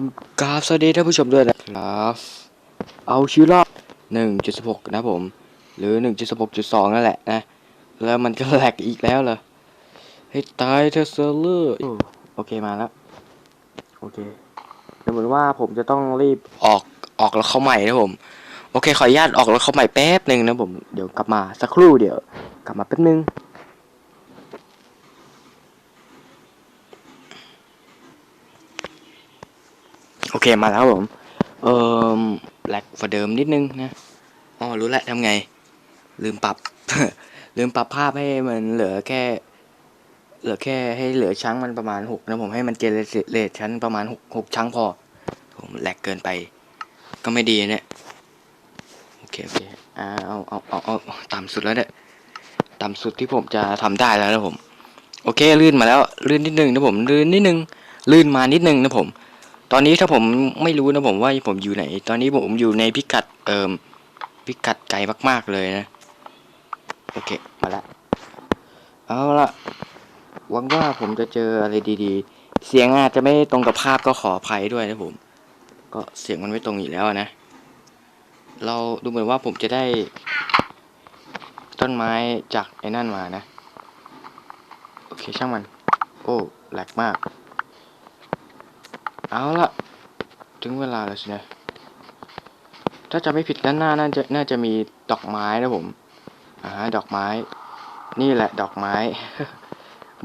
มกราบสวัสดีท่านผู้ชมด้วยนะครับ เอาชีวิตรอดหนึ่งจุดสิบหกนะผม หรือหนึ่งจุดสิบหกจุดสองนั่นแหละนะ แล้วมันก็แหลกอีกแล้วเหรอให้ตายเธอะเซอร์เลอร์โอเคมาแล้ว โอเคดูเหมือนว่าผมจะต้องรีบออกออกแล้วเข้าใหม่นะผม โอเค ขออนุญาตออกแล้วเข้าใหม่แป๊บหนึ่งนะผม เดี๋ยวกลับมาสักครู่เดี๋ยว กลับมาแป๊บนึง โอเคมาแล้วผมเอ่อแลกกว่าเดิมนิดนึงนะอ๋อรู้แล้วทำไง ลืมปรับ ลืมปรับภาพให้มันเหลือแค่ เหลือแค่ให้เหลือชั้งมันประมาณหกนะผมให้มันเจเนเรตชั้นประมาณหกหกชั้งพอ ผมแลกเกินไป ก็ไม่ดีเนี่ยโอเคโอเคเอาเอาเอาเอาต่ำสุดแล้วเนี่ยต่ำสุดที่ผมจะทำได้แล้วนะผม โอเคลื่นมาแล้วลื่นนิดนึงนะผมลื่นนิดนึงลื่นมานิดนึงนะผม ตอนนี้ถ้าผมไม่รู้นะผมว่าผมอยู่ไหน ตอนนี้ผมอยู่ในพิกัดเอ่มพิกัดไกลมาก ๆเลยนะ โอเค มาละเอาละหวังว่าผมจะเจออะไรดีๆ เสียงอาจจะไม่ตรงกับภาพก็ขออภัยด้วยนะผม ก็เสียงมันไม่ตรงอยู่แล้วนะ เราดูเหมือนว่าผมจะได้ ต้นไม้จากไอ้นั่นมานะ โอเคช่างมัน โอ้แหลกมาก เอาละถึงเวลาแล้วสินะถ้าจะไม่ผิดด้านหน้าน่าจะน่าจะมีดอกไม้นะผมอ่าดอกไม้ นี่แหละดอกไม้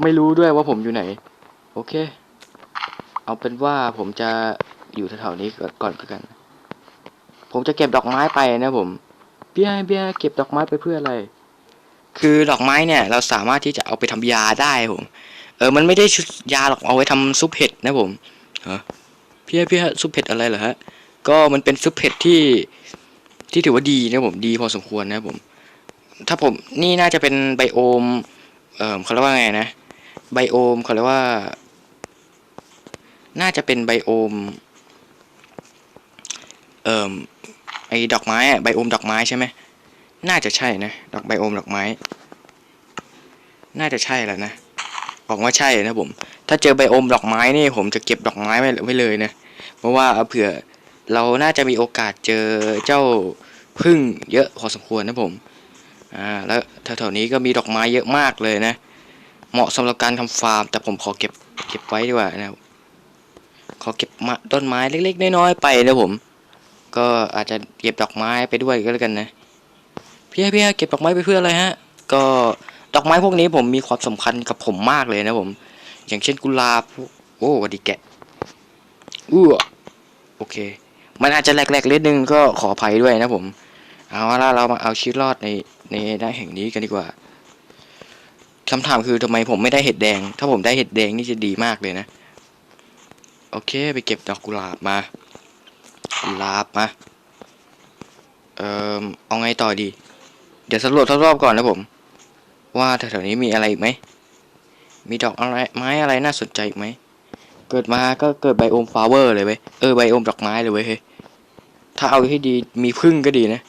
ไม่รู้ด้วยว่าผมอยู่ไหน โอเค เอาเป็นว่าผมจะอยู่แถวๆนี้ก่อนก็กัน ผมจะเก็บดอกไม้ไปนะผมเบี้ยเบี้ยเก็บดอกไม้ไปเพื่ออะไร คือดอกไม้เนี่ย เราสามารถที่จะเอาไปทำยาได้ผม เออมันไม่ได้ชุดยาหรอกเอาไว้ทำซุปเห็ดนะผม ฮะพี่พี่ฮะซุปเผ็ดอะไรเหรอฮะก็มันเป็นซุปเผ็ดที่ที่ถือว่าดีนะผมดีพอสมควรนะผม ถ้าผมนี่น่าจะเป็นไบโอม เอ่อเขาเรียกว่าไงนะไบโอมเขาเรียกว่า น่าจะเป็นไบโอม เอ่อไอ้ดอกไม้อะไบโอมดอกไม้ใช่ไหมน่าจะใช่นะดอกไบโอมดอกไม้ น่าจะใช่แหละนะบอกว่าใช่นะผม ถ้าเจอไบโอมดอกไม้นี่ผมจะเก็บดอกไม้ไว้ไว้เลยนะ เพราะว่าเผื่อเราน่าจะมีโอกาสเจอเจ้าพึ่งเยอะพอสมควรนะผม อ่า แล้วแถวๆนี้ก็มีดอกไม้เยอะมากเลยนะ เหมาะสำหรับการทำฟาร์ม แต่ผมขอเก็บเก็บไว้ดีกว่านะครับขอเก็บมาต้นไม้เล็ก ๆ น้อยๆไปนะผม ก็อาจจะเก็บดอกไม้ไปด้วยก็แล้วกันนะ พี่พี่เก็บดอกไม้ไปเพื่ออะไรฮะ ก็ดอกไม้พวกนี้ผมมีความสำคัญกับผมมากเลยนะผม อย่างเช่นกุหลาบโอ้วัดีแกะอู้โอเค มันอาจจะแหลกๆเล็ดนึงก็ขออภัยด้วยนะผม เอาละเรามาเอาชีวิตรอดในในด้านแห่งนี้กันดีกว่าคำถามคือทำไมผมไม่ได้เห็ดแดง ถ้าผมได้เห็ดแดงนี่จะดีมากเลยนะ โอเค ไปเก็บดอกกุหลาบมา กุหลาบมา เอ่อ เอาไงต่อดี เดี๋ยวสำรวจรอบๆก่อนนะผม ว่าแถวๆนี้มีอะไรอีกไหม มีดอกอะไรไม้อะไรน่าสนใจอีกไหม เกิดมาก็เกิดไบโอมฟลาเวอร์เลยเว้ย เออไบโอมดอกไม้เลยเว้ยเฮถ้าเอาให้ดีมีพึ่งก็ดีนะ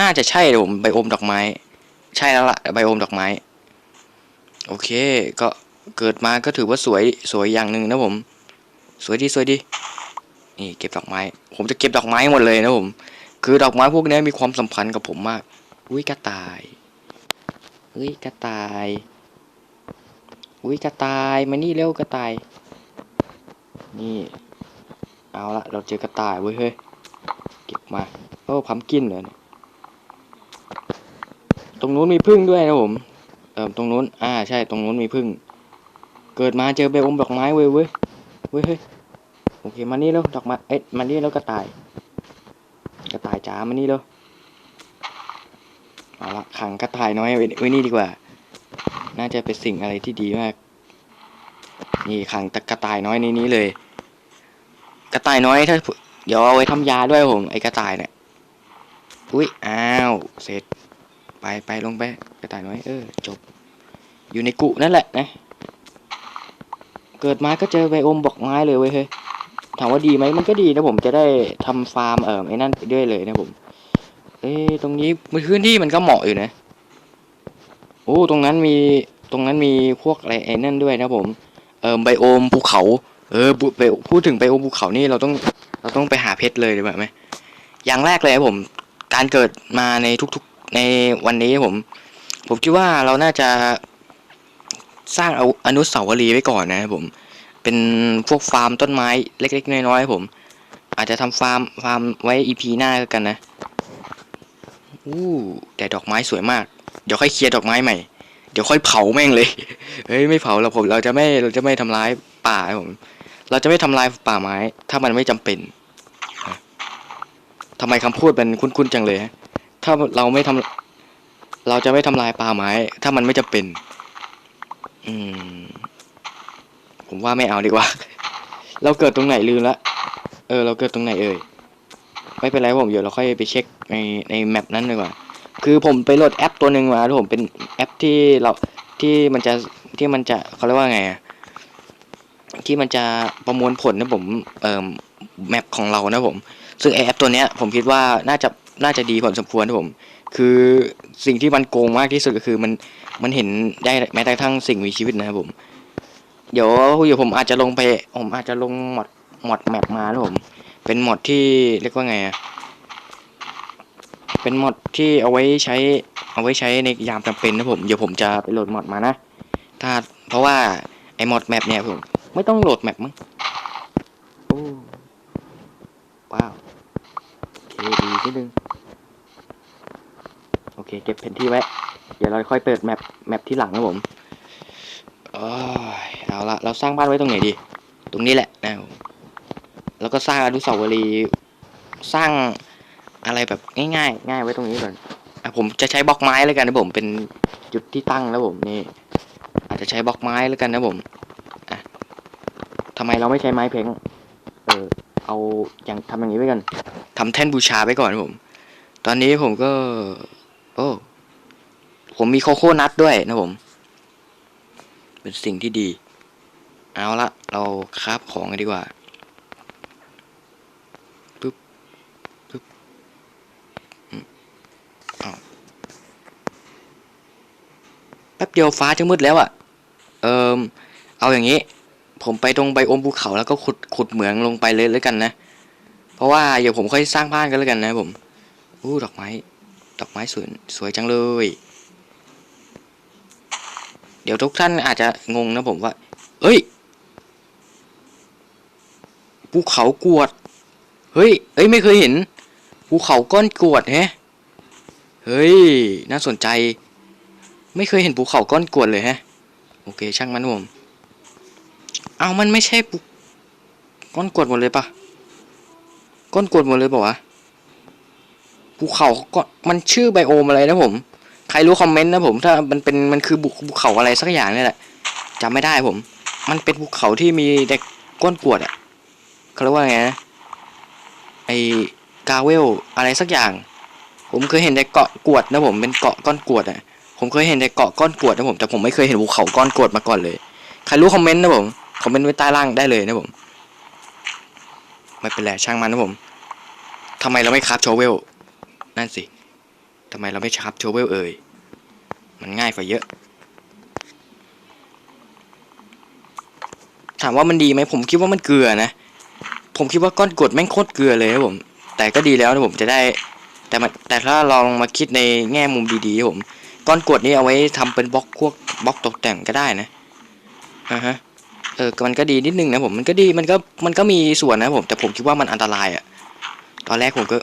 น่าจะใช่เลยผมไบโอมดอกไม้ ใช่แล้วล่ะไบโอมดอกไม้ โอเค ก็เกิดมาก็ถือว่าสวยสวยอย่างหนึ่งนะผม สวยดีสวยดี นี่เก็บดอกไม้ ผมจะเก็บดอกไม้หมดเลยนะผม คือดอกไม้พวกนี้มีความสัมพันธ์กับผมมาก อุ้ยกระต่ายอุ้ยกระต่าย อุ้ยกระต่ายมานี่เร็วกระต่าย นี่ เอาละเราเจอกระต่ายเว้ยเฮ้ยเก็บมาโอ้พัมกินเหรอเนี่ยตรงนู้นมีพึ่งด้วยนะผมเออตรงนู้นอ่าใช่ตรงนู้นมีพึ่ง เกิดมาเจอใบอมดอกไม้เว้ยเว้ยเว้ยเฮ้ยโอเคมานี่แล้วดอกไม้เอ๊ะมานี่แล้วกระต่าย กระต่ายจ๋ามานี่แล้วเอาละขังกระต่ายน้อยไว้ไว้นี่ดีกว่า น่าจะเป็นสิ่งอะไรที่ดีมาก นี่ขังตะกระต่ายน้อยในนี้เลย กระต่ายน้อยถ้าเดี๋ยวเอาไว้ทำยาด้วยผมไอ้กระต่ายเนี่ยอุ้ยอ้าวเสร็จไปไปลงไปกระต่ายน้อยเออจบ อยู่ในกุนั่นแหละนะ เกิดมาก็เจอไบโอมบอกไม้เลยเว้ยเฮ้ยถามว่าดีไหมมันก็ดีนะผมจะได้ทำฟาร์มเอ่อไอ้นั่นไปด้วยเลยนะผม เอ้ตรงนี้พื้นที่มันก็เหมาะอยู่นะ โอ้ตรงนั้นมีตรงนั้นมีพวกอะไรไอ้นั่นด้วยนะผมเอ่อไบโอมภูเขา เออไปพูดถึงไปโอมภูเขานี่เราต้องเราต้องไปหาเพชรเลยดีกว่าไหมอย่างแรกเลยผม การเกิดมาในทุกๆในวันนี้ผม ผมคิดว่าเราน่าจะสร้างเอาอนุสาวรีย์ไว้ก่อนนะครับผมเป็นพวกฟาร์มต้นไม้เล็กๆน้อยๆผม อาจจะทำฟาร์มฟาร์มไว้อีพีหน้ากันนะอู้แต่ดอกไม้สวยมาก เดี๋ยวค่อยเคลียร์ดอกไม้ใหม่ เดี๋ยวค่อยเผาแม่งเลย เฮ้ยไม่เผาเราผมเราจะไม่เราจะไม่ทำร้ายป่าผม เราจะไม่ทำลายป่าไม้ ถ้ามันไม่จำเป็นฮะทำไมคำพูดมันคุ้นๆจังเลยฮะ ถ้าเราไม่ทำเราจะไม่ทำลายป่าไม้ ถ้ามันไม่จำเป็น อืม ผมว่าไม่เอาดีกว่า เราเกิดตรงไหนลืมละ เออ เราเกิดตรงไหนเอ่ย ไม่เป็นไรผมเดี๋ยวเราค่อยไปเช็คในในแมปนั้นดีกว่า คือผมไปโหลดแอปตัวหนึ่งมาผมเป็นแอปที่เราที่มันจะที่มันจะเขาเรียกว่าไงอะที่มันจะประมวลผลนะผมเอ่อแมปของเรานะผม ซึ่งแอปตัวเนี้ยผมคิดว่าน่าจะน่าจะดีพอสมควรนะผม คือสิ่งที่มันโกงมากที่สุดก็คือมันมันเห็นได้แม้แต่กระทั่งสิ่งมีชีวิตนะครับผม เดี๋ยวเดี๋ยวผมอาจจะลงไปผมอาจจะลงหมดหมดแมปมานะผม เป็นหมดที่เรียกว่าไงอะ เป็นหมดที่เอาไว้ใช้เอาไว้ใช้ในยามจำเป็นนะผมเดี๋ยวผมจะไปโหลดหมดมานะ ถ้าเพราะว่าไอ้หมดแมปเนี่ยผมไม่ต้องโหลดแมปมั้งโอ้ว้าวเคดีนิดนึงโอเค เก็บแผนที่ไว้ เดี๋ยวเราค่อยเปิดแมปแมปที่หลังนะผมเอาละเราสร้างบ้านไว้ตรงไหนดี ตรงนี้แหละนะแล้วก็สร้างอนุสาวรีย์สร้าง อะไรแบบง่ายๆง่ายไว้ตรงนี้ก่อนอะผมจะใช้บล็อกไม้แล้วกันนะผมเป็นจุดที่ตั้งนะผมนี่ อาจจะใช้บล็อกไม้แล้วกันนะผมอะทำไมเราไม่ใช้ไม้เพ้งเออเอาอย่างทำอย่างนี้ไว้กันทำแท่นบูชาไว้ก่อนผม ตอนนี้ผมก็ โอ้ผมมีโคโค่นัทด้วยนะผม เป็นสิ่งที่ดี เอาละเราคราบของกันดีกว่า ปึ๊บ ปึ๊บอืมเอา แป๊บเดียวฟ้าจะมืดแล้วอะ่ะ เอิมเอาอย่างนี้ ผมไปตรงไบโอมภูเขาแล้วก็ขุดขุดเหมืองลงไปเลยแล้วกันนะ เพราะว่าเดี๋ยวผมค่อยสร้างบ้านกันแล้วกันนะผมอู้ดอกไม้ ดอกไม้สวยสวยจังเลย เดี๋ยวทุกท่านอาจจะงงนะผมว่า เอ้ย ภูเขากวด เฮ้ย เอ้ยไม่เคยเห็น ภูเขาก้อนกรวดแฮะ เฮ้ย น่าสนใจ ไม่เคยเห็นภูเขาก้อนกรวดเลยแฮะ โอเค ช่างมันผม เอามันไม่ใช่ภูก้อนกรวดหมดเลยปะก้อนกรวดหมดเลยปะวะภูเขาก็มันชื่อไบโอมอะไรนะผม ใครรู้คอมเมนต์นะผม ถ้ามันเป็นมันคือบุภูเขาอะไรสักอย่างนี่แหละจำไม่ได้ผม มันเป็นภูเขาที่มีแต่ก้อนกรวดอะเขาเรียกว่าไงนะไอกาเวลอะไรสักอย่าง ผมเคยเห็นแต่เกาะกรวดนะผมเป็นเกาะก้อนกรวดอะ ผมเคยเห็นแต่เกาะก้อนกรวดนะผมแต่ผมไม่เคยเห็นภูเขาก้อนกรวดมาก่อนเลยใครรู้คอมเมนต์นะผมคอมเมนต์ไว้ใต้ล่างได้เลยนะผมไม่เป็นไรช่างมันนะผมทำไมเราไม่คราฟโชเวลนั่นสิทำไมเราไม่คราฟโชเวลเอ่ยมันง่ายกว่าเยอะ ถามว่ามันดีไหมผมคิดว่ามันเกลือนะผมคิดว่าก้อนกรวดแม่งโคตรเกลือเลยครับผม แต่ก็ดีแล้วนะผมจะได้ แต่แต่ถ้าลองมาคิดในแง่มุมดีๆผม ก้อนกรวดนี้เอาไว้ทำเป็นบล็อกพวกบล็อกตกแต่งก็ได้นะอ่าฮะเออมันก็ดีนิดนึงนะผมมันก็ดีมันก็มันก็มีส่วนนะผมแต่ผมคิดว่ามันอันตรายอะตอนแรกผมก็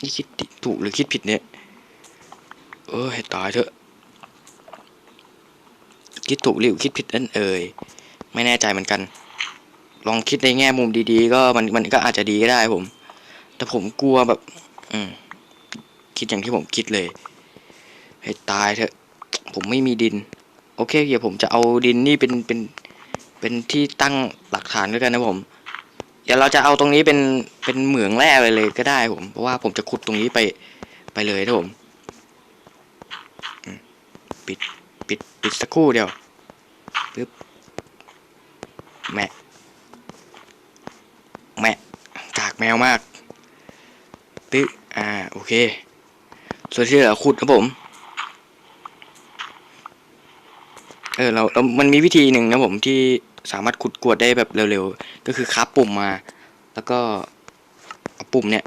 นี่คิดถูกหรือคิดผิดเนี่ย เออให้ตายเถอะ คิดถูกหรือคิดผิดนั่นเอ่ยไม่แน่ใจเหมือนกัน ลองคิดในแง่มุมดีๆ ก็มันมันก็อาจจะดีก็ได้ผม แต่ผมกลัวแบบ อืมคิดอย่างที่ผมคิดเลย ให้ตายเถอะ ผมไม่มีดิน โอเคเดี๋ยวผมจะเอาดินนี่เป็นเป็นเป็นที่ตั้งหลักฐานด้วยกันนะผม เดี๋ยวเราจะเอาตรงนี้เป็นเป็นเหมืองแร่ไปเลยก็ได้ผม เพราะว่าผมจะขุดตรงนี้ไปไปเลยนะผมปิดปิดปิดสักครู่เดียวปึ๊บแมะแมะกากแมวมากตึ๊อ่าโอเค ส่วนที่เหลือขุดนะผม เออเราเรามันมีวิธีหนึ่งนะผมที่สามารถขุดกรวดได้แบบเร็วๆ ก็คือคับปุ่มมา แล้วก็เอาปุ่มเนี่ย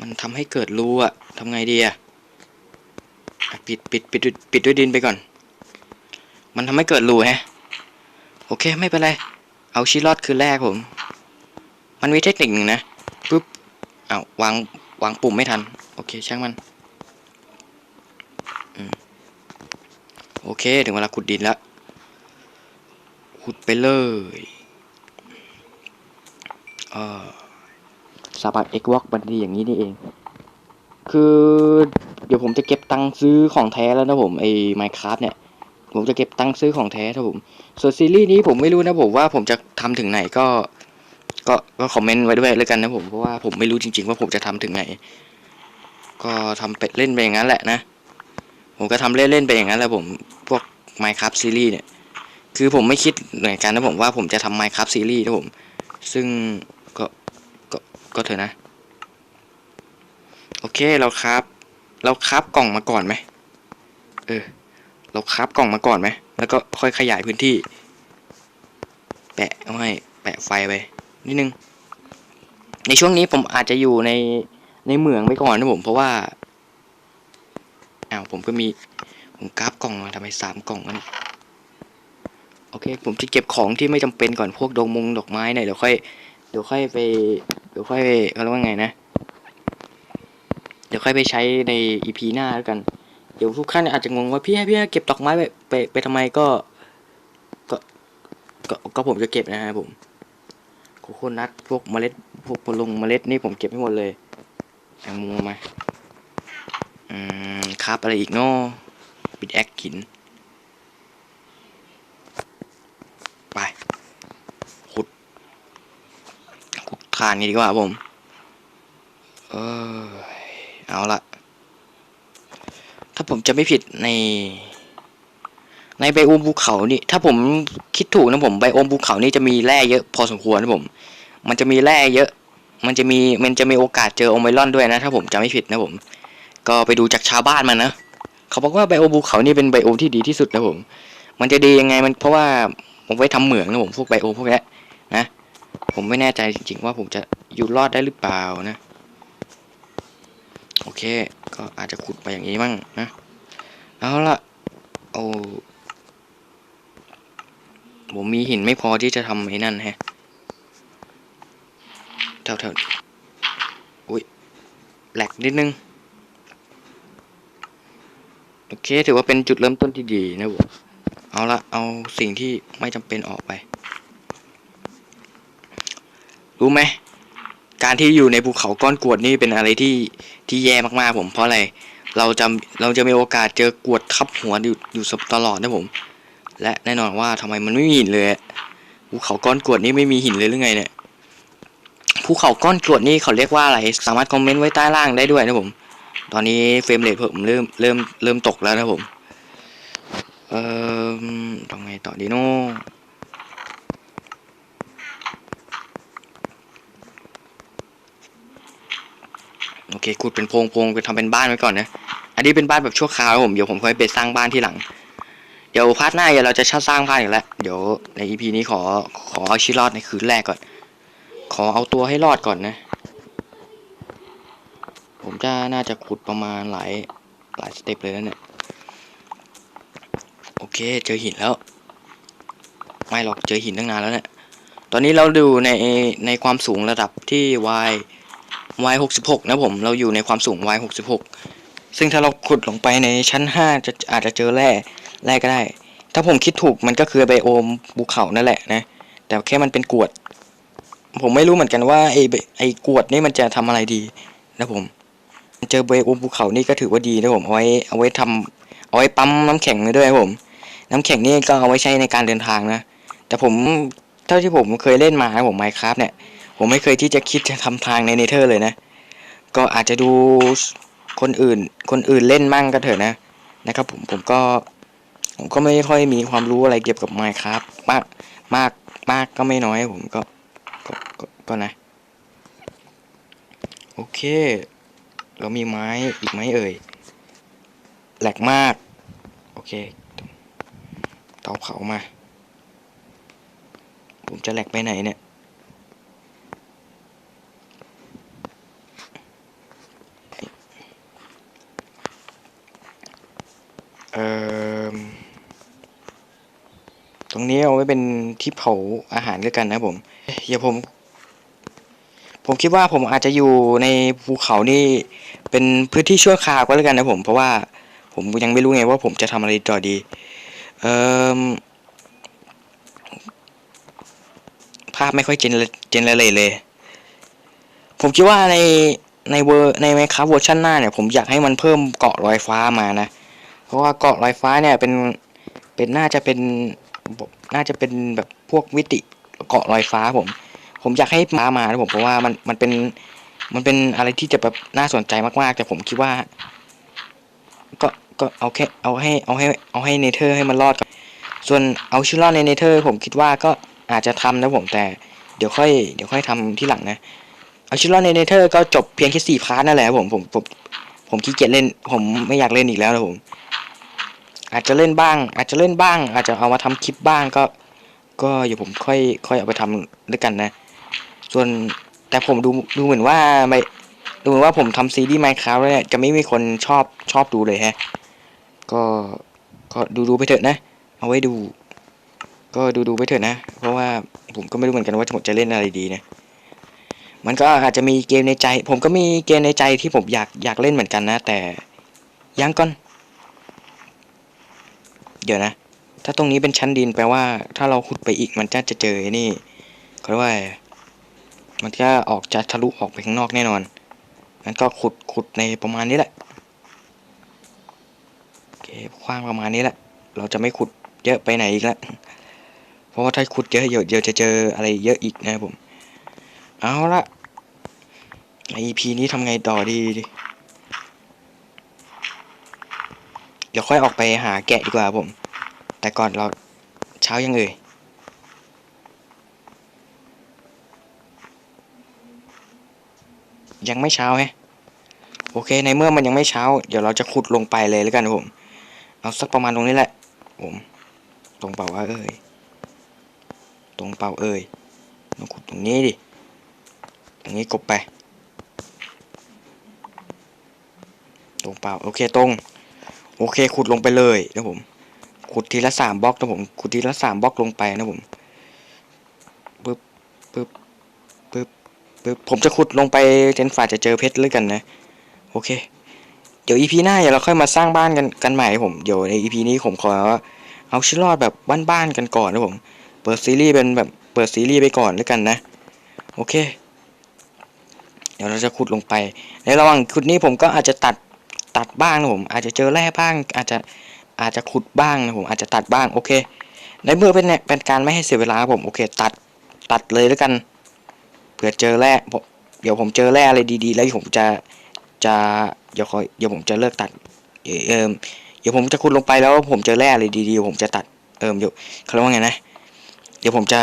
มันทำให้เกิดรูอะทำไงดีอะปิดปิดปิดปิดด้วยดินไปก่อน มันทำให้เกิดรูแฮะ โอเคไม่เป็นไร เอาชีรอดคือแรกผม มันมีเทคนิคหนึ่งนะปุ๊บเอาวางวางปุ่มไม่ทัน โอเคช่างมันอืม โอเค ถึงเวลาขุดดินแล้ว ขุดไปเลยเออสาบัดเอ็กวอกบันดีอย่างนี้นี่เอง คือเดี๋ยวผมจะเก็บตังค์ซื้อของแท้แล้วนะผมไอ้ไมค์คราฟเนี่ย ผมจะเก็บตังค์ซื้อของแท้ครับผม ส่วนซีรีส์นี้ผมไม่รู้นะผมว่าผมจะทำถึงไหนก็ ก็ก็คอมเมนต์ไว้ด้วยแล้วกันนะผมเพราะว่าผมไม่รู้จริง ๆ ว่าผมจะทำถึงไหน ก็ทำเป็ดเล่นไปอย่างนั้นแหละนะผมก็ทำเล่นๆไปอย่างนั้นแหละผม พวก Minecraft ซีรีส์เนี่ย คือผมไม่คิดเหมือนกันนะผมว่าผมจะทำ Minecraft ซีรีส์นะผม ซึ่งก็ก็ก็เถอะนะ โอเคเราครับ เราครับกล่องมาก่อนไหมเออ เราครับกล่องมาก่อนไหม แล้วก็ค่อยขยายพื้นที่ แปะเอาให้แปะไฟไปนิดนึง ในช่วงนี้ผมอาจจะอยู่ในในเหมืองไปก่อนนะผม เพราะว่าอ้าวผมก็มี ผมกราฟกล่องมาทำไมสามกล่องมันโอเค ผมจะเก็บของที่ไม่จำเป็นก่อนพวกดอกมงดอกไม้เนี่ยเดี๋ยวค่อยเดี๋ยวค่อยไปเดี๋ยวค่อยเขาเรียกว่าไงนะ เดี๋ยวค่อยไปใช้ในอีพีหน้าแล้วกัน เดี๋ยวทุกท่านอาจจะงงว่าพี่ให้พี่เก็บดอกไม้ไปไปไปทำไมก็ก็ก็ก็ผมจะเก็บนะฮะผมโคโคนัทพวกเมล็ดพวกผลงเมล็ดนี่ผมเก็บให้หมดเลยแตงโมมาอืมครับอะไรอีกเนาะ ปิดแอคหิน ไป ขุด ขุดทานนี่ดีกว่าผม เออเอาละ ถ้าผมจะไม่ผิดใน ในไบโอมภูเขานี่ ถ้าผมคิดถูกนะผมไบโอมภูเขานี่จะมีแร่เยอะพอสมควรนะผม มันจะมีแร่เยอะ มันจะมีมันจะมีโอกาสเจอโอไมลอนด้วยนะ ถ้าผมจำไม่ผิดนะผม ก็ไปดูจากชาวบ้านมันนะ เขาบอกว่าไบโอภูเขานี่เป็นไบโอที่ดีที่สุดนะผม มันจะดียังไงมันเพราะว่าผมไว้ทำเหมืองนะผมพวกไบโอพวกนี้นะผมไม่แน่ใจจริงๆ ว่าผมจะอยู่รอดได้หรือเปล่านะ โอเค ก็อาจจะขุดไปอย่างนี้มั่งนะเอาละโอ้ผมมีหินไม่พอที่จะทำไอ้นั่นแฮะเท่าเท่าอุ้ยแหลกนิดนึง โอเค ถือว่าเป็นจุดเริ่มต้นที่ดีนะผมเอาละเอาสิ่งที่ไม่จำเป็นออกไป รู้ไหมการที่อยู่ในภูเขาก้อนกรวดนี่เป็นอะไรที่ที่แย่มากๆผม เพราะอะไรเราจะเราจะมีโอกาสเจอกรวดทับหัวอยู่อยู่ตลอดนะผม และแน่นอนว่าทำไมมันไม่มีหินเลยภูเขาก้อนกรวดนี่ไม่มีหินเลยหรือไงเนี่ยภูเขาก้อนกรวดนี่เขาเรียกว่าอะไร สามารถคอมเมนต์ไว้ใต้ล่างได้ด้วยนะผม ตอนนี้เฟรมเรทผมเริ่มเริ่มเริ่มตกแล้วนะผม เอ่อทำไงต่อดีโน่โอเคขุดเป็นโพงโพงไปทำเป็นบ้านไว้ก่อนนะ อันนี้เป็นบ้านแบบชั่วคราวผม เดี๋ยวผมค่อยไปสร้างบ้านที่หลัง เดี๋ยวพาร์ทหน้าเดี๋ยวเราจะชาสร้างบ้านอีกแล้ว เดี๋ยวใน EP นี้ขอขอเอาชีวิตรอดในคืนแรกก่อน ขอเอาตัวให้รอดก่อนนะ ผมจะน่าจะขุดประมาณหลายหลายสเต็ปเลยนะเนี่ย โอเคเจอหินแล้ว ไม่หรอกเจอหินตั้งนานแล้วเนี่ย ตอนนี้เราดูในในความสูงระดับที่ y y หกสิบหกนะผมเราอยู่ในความสูง y หกสิบหกซึ่งถ้าเราขุดลงไปในชั้นห้าจะอาจจะเจอแร่แร่ก็ได้ ถ้าผมคิดถูกมันก็คือไบโอมภูเขานั่นแหละนะ แต่แค่มันเป็นกรวด ผมไม่รู้เหมือนกันว่าไอไอกรวดนี่มันจะทำอะไรดีนะผม เจอไบโอมภูเขานี่ก็ถือว่าดีนะผม เอาไว้เอาไว้ทำเอาไว้ปั๊มน้ำแข็งไว้ด้วยครับผม น้ำแข็งนี่ก็เอาไว้ใช้ในการเดินทางนะ แต่ผมเท่าที่ผมเคยเล่นมาผมไมค์ครับเนี่ย ผมไม่เคยที่จะคิดจะทำทางในเนเธอร์เลยนะ ก็อาจจะดูคนอื่น คนอื่นเล่นมั่งก็เถอะนะ นะครับผมผมก็ผมก็ไม่ค่อยมีความรู้อะไรเกี่ยวกับไมค์ครับมากมากมากก็ไม่น้อยผมก็ก็ก็นะ โอเค เรามีไม้อีกไหมเอ่ยแหลกมาก โอเคเตาเผามา ผมจะแหลกไปไหนเนี่ย เอ่อ ตรงนี้เอาไว้เป็นที่เผาอาหารด้วยกันนะผมเดี๋ยวผม ผมคิดว่าผมอาจจะอยู่ในภูเขานี่เป็นพื้นที่ชั่วคราวก็แล้วกันนะผม เพราะว่าผมยังไม่รู้ไงว่าผมจะทำอะไรต่อดี เอ่อภาพไม่ค่อยเจนเจนเลยเลย ผมคิดว่าในในเวอร์ในไมครับเวอร์ชันหน้าเนี่ยผมอยากให้มันเพิ่มเกาะลอยฟ้ามานะ เพราะว่าเกาะลอยฟ้าเนี่ยเป็นเป็นน่าจะเป็นน่าจะเป็นแบบพวกวิติเกาะลอยฟ้าผม ผมอยากให้มามานะผมเพราะว่ามันมันเป็นมันเป็นอะไรที่จะแบบน่าสนใจมากๆ แต่ผมคิดว่า ก็ก็เอาแค่เอาให้เอาให้เอาให้เนเธอร์ให้มันรอดก่อนส่วนเอาชิลลอนในเนเธอร์ ผมคิดว่าก็อาจจะทำนะผมแต่เดี๋ยวค่อยเดี๋ยวค่อยทำที่หลังนะเอาชิลลอนในเนเธอร์ก็จบเพียงแค่สี่พาร์ทนั่นแหละผมผมผมผมขี้เกียจเล่น ผมไม่อยากเล่นอีกแล้วนะผม อาจจะเล่นบ้าง อาจจะเล่นบ้าง อาจจะเอามาทำคลิปบ้างก็ ก็เดี๋ยวผมค่อยค่อยเอาไปทำด้วยกันนะ ส่วนแต่ผมดูดูเหมือนว่าไม่ดูเหมือนว่าผมทำซีรีส์ Minecraft แล้วเนี่ยจะไม่มีคนชอบชอบดูเลยฮะ ก็ก็ดูดูไปเถอะนะ เอาไว้ดู ก็ดูดูไปเถอะนะ เพราะว่าผมก็ไม่รู้เหมือนกันว่าผมจะเล่นอะไรดีนะมันก็อาจจะมีเกมในใจ ผมก็มีเกมในใจที่ผมอยากอยากเล่นเหมือนกันนะ แต่ยังก่อน เดี๋ยวนะ ถ้าตรงนี้เป็นชั้นดินแปลว่า ถ้าเราขุดไปอีกมันจะจะเจอนี่เขาเรียกว่า มันก็ออกจะทะลุออกไปข้างนอกแน่นอนงั้นก็ขุดขุดในประมาณนี้แหละโอเคกว้างประมาณนี้แหละ เราจะไม่ขุดเยอะไปไหนอีกแล้วเพราะว่าถ้าขุดเยอะเดี๋ยวเดี๋ยวจะเจออะไรเยอะอีกนะผม เอาละใน EP นี้ทำไงต่อดี เดี๋ยวค่อยออกไปหาแกะดีกว่าผม แต่ก่อนเราเช้ายังเอ่ย ยังไม่เช้าแฮะโอเค ในเมื่อมันยังไม่เช้า เดี๋ยวเราจะขุดลงไปเลยแล้วกันผมเอาสักประมาณตรงนี้แหละ ผม ตรงเปล่าว่าเอ่ยตรงเปล่าเอ่ยต้องขุดตรงนี้ดิตรงนี้กบไป ตรงเปล่าโอเคตรง โอเคขุดลงไปเลยนะผม ขุดทีละสามบล็อกนะผมขุดทีละสามบล็อกลงไปนะผมปึ๊บปึ๊บ ปึ๊บผมจะขุดลงไปจนฝ่าจะเจอเพชรเลยกันนะ โอเค เดี๋ยวอีพีหน้าเดี๋ยวเราค่อยมาสร้างบ้านกันกันใหม่ผมเดี๋ยวในอีพีนี้ผมขอเอาชีวิตรอดแบบบ้านๆกันก่อนนะผมเปิดซีรีส์เป็นแบบเปิดซีรีส์ไปก่อนแล้วกันนะ โอเค เดี๋ยวเราจะขุดลงไป ในระหว่างขุดนี้ผมก็อาจจะตัดตัดบ้างนะผม อาจจะเจอแร่บ้าง อาจจะอาจจะขุดบ้างนะผมอาจจะตัดบ้างโอเค ในเมื่อเป็นเนี่ยเป็นการไม่ให้เสียเวลาผมโอเค ตัดตัดเลยแล้วกัน เผื่อเจอแร่เดี๋ยวผมเจอแร่อะไรดีๆ แล้วผมจะจะเดี๋ยวคอยเดี๋ยวผมจะเลิกตัดเออเดี๋ยวผมจะขุดลงไปแล้วผมเจอแร่อะไรดีๆ ผมจะตัดเอิมเดี๋ยวเขาเรียกว่าไงนะ เดี๋ยวผมจะ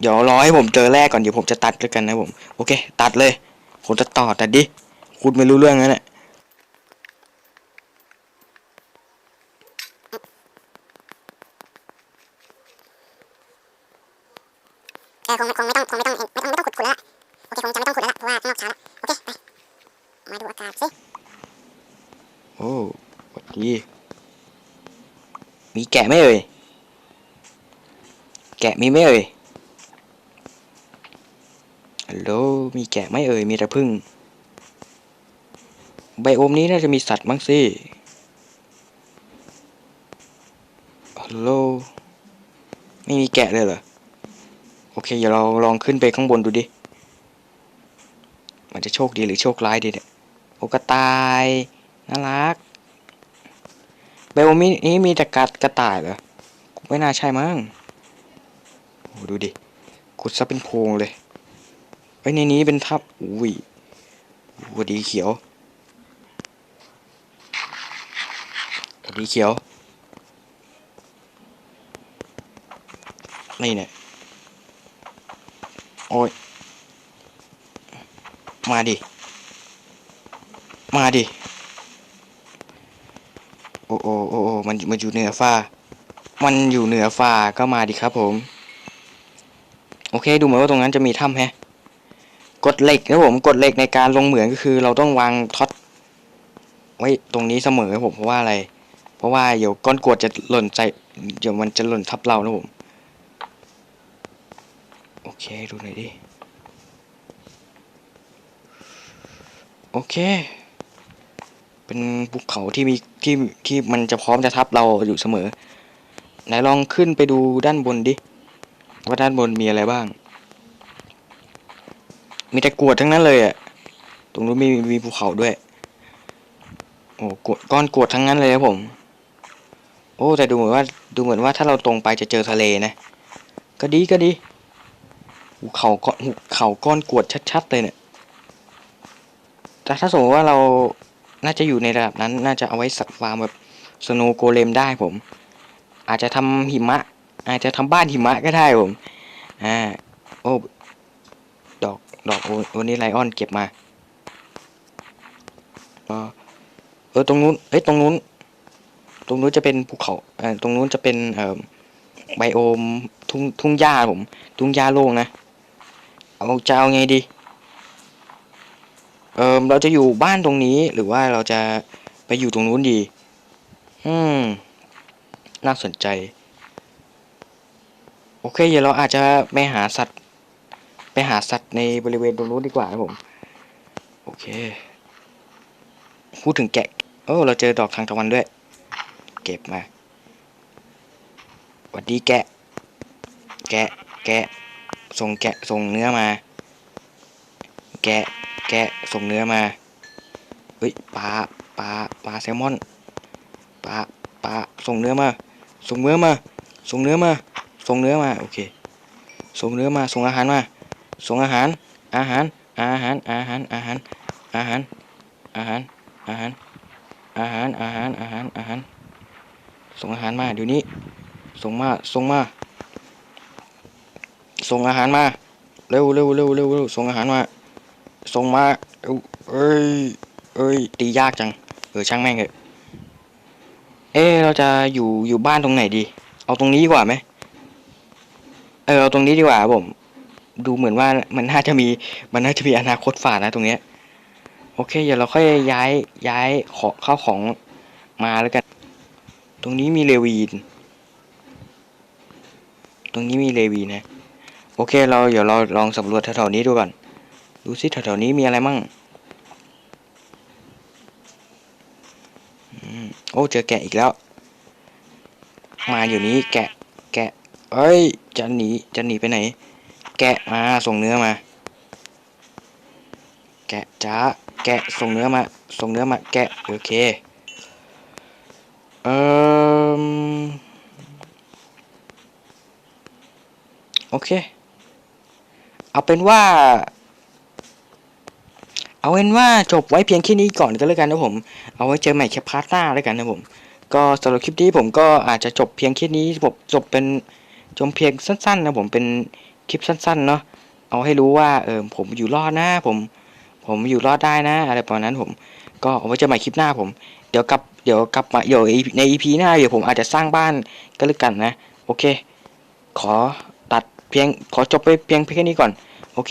เดี๋ยวรอให้ผมเจอแร่ก่อนเดี๋ยวผมจะตัดแล้วกันนะผมโอเค ตัดเลย ผมจะต่อตัดดิคุณไม่รู้เรื่องนั่นแหละ อคงคงไม่ต้องคงไม่ต้องไม่ต้องไม่ต้องขุดขุดแล้วโอเคคงจะไม่ต้องขุดแล้วเพราะว่าข้างนอกเช้าแล้วโอเคไปมาดูอากาศสิโอ้สวัสดีมีแกะไหมเอ่ยแกะมีไหมเอ่ยฮัลโหลมีแกะไหมเอ่ยมีแต่พึ่งไบโอมนี้น่าจะมีสัตว์บ้งสิฮัลโหลไม่มีแกะเลยเหรอ เคเดี๋ยวเราลองขึ้นไปข้างบนดูดิ มันจะโชคดีหรือโชคร้ายดีเนี่ยโอกระต่ายน่ารักไบโอมินี้มีแต่กัดกระต่ายเหรอไม่น่าใช่มั้งโอ้ดูดิขุดซะเป็นโพรงเลยไอ้ในนี้เป็นทับอุ้ยวัสดีเขียวดีเขียวนี่เนี่ย โอ้ย มาดิ มาดิ โอ้โอ้โอ้โอ้มันมันอยู่เหนือฟ้า มันอยู่เหนือฟ้าก็มาดิครับผม โอเค ดูเหมือนว่าตรงนั้นจะมีถ้ำแฮะกดเหล็กนะผมกดเหล็กในการลงเหมืองก็คือ เราต้องวางท็อตไว้ตรงนี้เสมอผมเพราะว่าอะไร เพราะว่าเดี๋ยวก้อนกรวดจะหล่นใจเดี๋ยวมันจะหล่นทับเรานะผม โอเคดูหน่อยดิ โอเค เป็นภูเขาที่มีที่ที่มันจะพร้อมจะทับเราอยู่เสมอ ไหนลองขึ้นไปดูด้านบนดิ ว่าด้านบนมีอะไรบ้าง มีแต่กวดทั้งนั้นเลยอะตรงนู้นมีมีภูเขาด้วย โอ้กวดก้อนกวดทั้งนั้นเลยครับผม โอ้แต่ดูเหมือนว่าดูเหมือนว่าถ้าเราตรงไปจะเจอทะเลนะ ก็ดีก็ดี เขาก้อนภูเขาก้อนกรวดชัดๆเลยเนี่ยแต่ถ้าสมมติว่าเราน่าจะอยู่ในระดับนั้น น่าจะเอาไว้สัตว์ฟาร์มแบบสโนโกเลมได้ผม อาจจะทำหิมะ อาจจะทำบ้านหิมะก็ได้ผม อ่า โอ้ดอกดอกโอโอนี่ไลออนเก็บมาเออตรงนู้นเอ้ยตรงนู้น ตรงนู้นจะเป็นภูเขาเอ่อตรงนู้นจะเป็นเอ่อไบโอมทุ่งทุ่งหญ้าผม ทุ่งหญ้าโล่งนะ เอาจะเอาไงดี เออเราจะอยู่บ้านตรงนี้หรือว่าเราจะไปอยู่ตรงนู้นดี อืม น่าสนใจ โอเค เดี๋ยวเราอาจจะไปหาสัตว์ ไปหาสัตว์ในบริเวณตรงนู้นดีกว่าครับผม โอเค พูดถึงแกะโอ้เราเจอดอกทางตะวันด้วย เก็บมา วัดดีแกะ แกะ แกะ ส่งแกะส่งเนื้อมา แกะแกะส่งเนื้อมาเฮ้ยปลาปลาปลาแซลมอนปลาปลาส่งเนื้อมา ส่งเนื้อมา ส่งเนื้อมา ส่งเนื้อมาโอเคส่งเนื้อมาส่งอาหารมา ส่งอาหาร อาหาร อาหาร อาหาร อาหาร อาหาร อาหาร อาหาร อาหาร อาหาร อาหาร อาหาร ส่งอาหารมาเดี๋ยวนี้ ส่งมา ส่งมา ส่งอาหารมา เร็วเร็วเร็วเร็วเร็วส่งอาหารมา ส่งมา เอ้ย เอ้ย ตียากจัง เออช่างแม่งเถอะ เอ๊ะเราจะอยู่อยู่บ้านตรงไหนดี เอาตรงนี้ดีกว่าไหม เออเอาตรงนี้ดีกว่าผม ดูเหมือนว่ามันน่าจะมี มันน่าจะมีอนาคตฝ่านะตรงเนี้ย โอเค เดี๋ยวเราค่อยย้ายย้ายของเข้าของมาแล้วกัน ตรงนี้มีเลวีน ตรงนี้มีเลวีนะ โอเคเราเดี๋ยวเราลองสำรวจแถวๆนี้ดูก่อนดูซิแถวๆนี้มีอะไรมั่งอืมโอ้เจอแกะอีกแล้ว มาอยู่นี้แกะแกะเอ้ยจะหนีจะหนีไปไหน แกะมาส่งเนื้อมา แกะจ้าแกะส่งเนื้อมาส่งเนื้อมาแกะโอเคเอ่อโอเค เอาเป็นว่า เอาเป็นว่าจบไว้เพียงแค่นี้ก่อนก็แล้วกันนะผม เอาไว้เจอใหม่แค่พาร์ทหน้าแล้วกันนะผม ก็สำหรับคลิปนี้ผมก็อาจจะจบเพียงแค่นี้ผมจบเป็นจบเพียงสั้นๆนะผมเป็นคลิปสั้นๆเนาะ เอาให้รู้ว่าเออผมอยู่รอดนะผม ผมอยู่รอดได้นะ อะไรประมาณนั้นผม ก็เอาไว้เจอใหม่คลิปหน้าผม เดี๋ยวกลับเดี๋ยวกลับมาเดี๋ยวใน EP หน้าเดี๋ยวผมอาจจะสร้างบ้านก็แล้วกันนะ โอเค ขอ เพียงขอจบไปเพียงแค่นี้ก่อน โอเค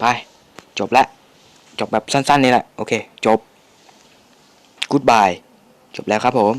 ไป จบแล้วจบแบบสั้นๆนี่แหละ โอเค จบ Goodbye จบแล้วครับผม